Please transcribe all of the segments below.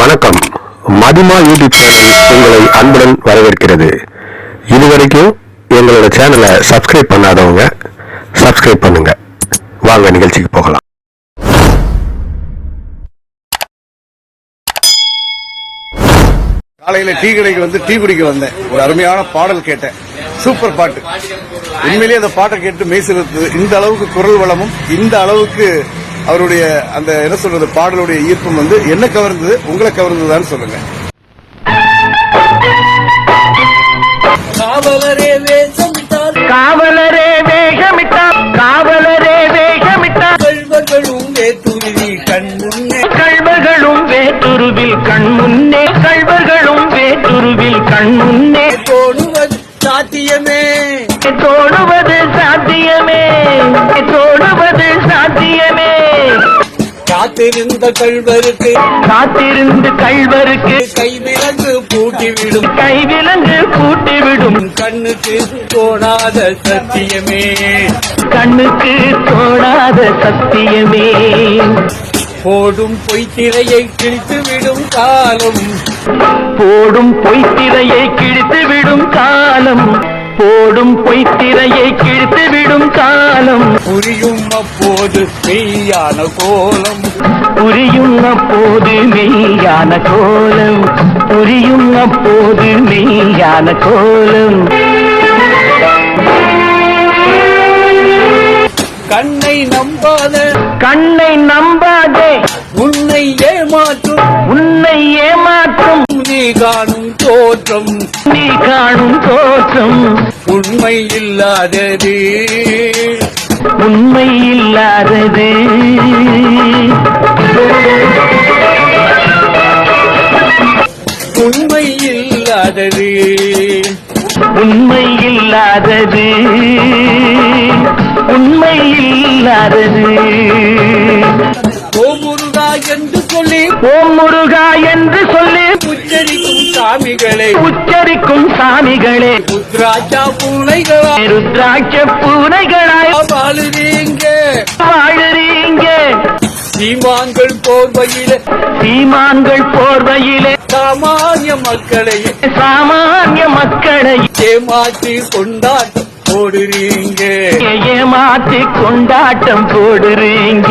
வணக்கம். மதிமா YouTube channel உங்களை அன்புடன் வரவேற்கிறது. இதுவரைக்கும் எங்களோட சேனலை சப்ஸ்கிரைப் பண்ணாதவங்க சப்ஸ்கிரைப் பண்ணுங்க. வாங்க நிகழ்ச்சிக்கு போகலாம். காலையில டீ கடைக்கு வந்து டீ குடிக்க வந்தேன். ஒரு அருமையான பாடல் கேட்டேன். சூப்பர் பாட்டு. உண்மையிலேயே அந்த பாட்டை கேட்டு மெய்சிலிருந்தது இந்த அளவுக்கு குரல் வளமும் இந்த அளவுக்கு அவருடைய அந்த என்ன சொல்றது பாடலுடைய ஈர்ப்பும் வந்து என்ன கவர்ந்தது உங்களை கவர்ந்ததான்னு சொல்லுங்க. காவலரே காவலரே காத்திருந்த கள்வருக்கு காத்திருந்து கள்வருக்கு கைவிலங்கு பூட்டிவிடும். கைவிலங்கு பூட்டிவிடும். கண்ணுக்கு தோணாத சத்தியமே. கண்ணுக்கு தோடாத சத்தியமே. போடும் பொய்த்திரையை கிழித்துவிடும் காலம். போடும் பொய்த்திரையை கிழித்து விடும் காலம். போடும் பொய்த்திரையை கிழித்து விடும் காலம். புரியும் அப்போது மெய்யான கோலம். புரியும் அப்போது மெய்யான கோலம். புரியும் அப்போது மெய்யான கோலம். கண்ணை நம்பாத கண்ணை நம்பாதே. உன்னை ஏமாற்றும். உன்னை ஏமாற்றும். நீ காணும் தோற்றம். நீ காணும் தோற்றம். உண்மை இல்லாதது உண்மை இல்லாதது உண்மை இல்லாதது உண்மை இல்லாதது உண்மை இல்லாதது ஓமுருகா என்று சொல்லி ஓம் முருகா என்று சொல்லி சாமிகளை. உச்சரிக்கும் சாமிகளே. உத்ராட்சா பூனைகளா. ருத்ராட்ச பூனைகளாய் வாழுறீங்க. வாழுறீங்க. சீமான்கள் போர்வையில. சீமான்கள் போர்வையிலே. சாமானிய மக்களை. சாமானிய மக்களை. ஏமாற்றி கொண்டாட்டம் போடுறீங்க. ஏமாற்றி கொண்டாட்டம் போடுறீங்க.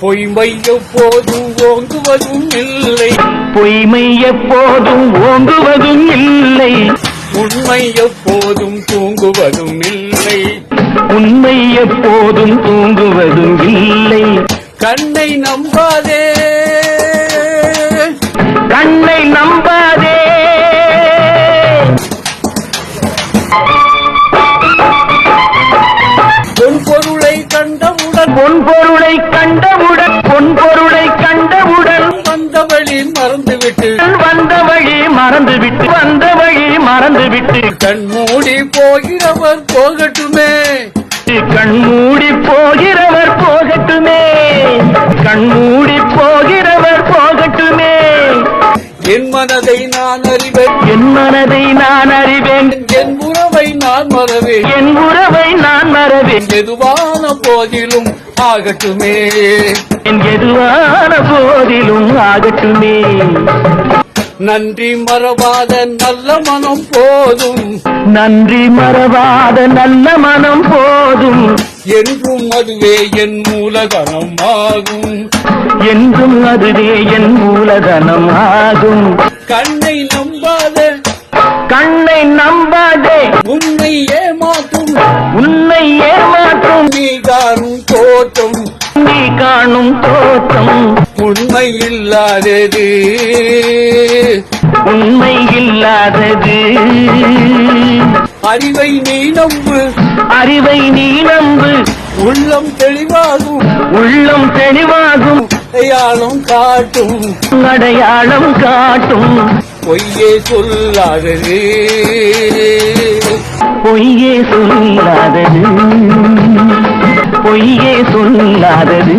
பொய்மை எப்போதும் ஓங்குவதும் இல்லை. பொய்மை எப்போதும் ஓங்குவதும் இல்லை. உண்மை எப்போதும் தூங்குவதும் இல்லை. உண்மை எப்போதும் தூங்குவதும் இல்லை. கண்ணை நம்பாதே. கண்ணை நம்பாதே. மறந்துவிட்டு. வந்த வழி மறந்துவிட்டு வந்த வழி மறந்துவிட்டு. கண் மூடி போகிறவர் போகட்டுமே. கண்மூடி போகிறவர் போகட்டுமே. கண்மூடி போகிறவர் போகட்டுமே. என் மனதை நான் அறிவேன். என் மனதை நான் அறிவேன். என் உறவை நான் மறவேன். என் உறவை நான் மறவேன். எதுவான போதிலும் ஆகட்டுமே. என் எதுவான போதிலும் ஆகட்டுமே. நன்றி மறவாத நல்ல மனம் போதும். நன்றி மறவாத நல்ல மனம் போதும். என்றும் அதுவே என் மூலதனம் ஆகும் என்றும் அதுவே என் மூலதனம் ஆகும் கண்ணை நம்பாத கண்ணை நம்பாதே. உன்னை ஏமாற்றும். உன்னை ஏமாற்றும். நீ காணும் தோற்றம். நீ காணும் தோற்றம். உண்மை இல்லாதது உண்மை இல்லாதது அறிவை நீ நம்பு. அறிவை நீ நம்பு. உள்ளம் தெளிவாகும். உள்ளம் தெளிவாகும். அடையாளம் காட்டும். அடையாளம் காட்டும். பொய்யே சொல்லாதது. பொய்யே சொல்லாதது. பொய்யே சொல்லாதது.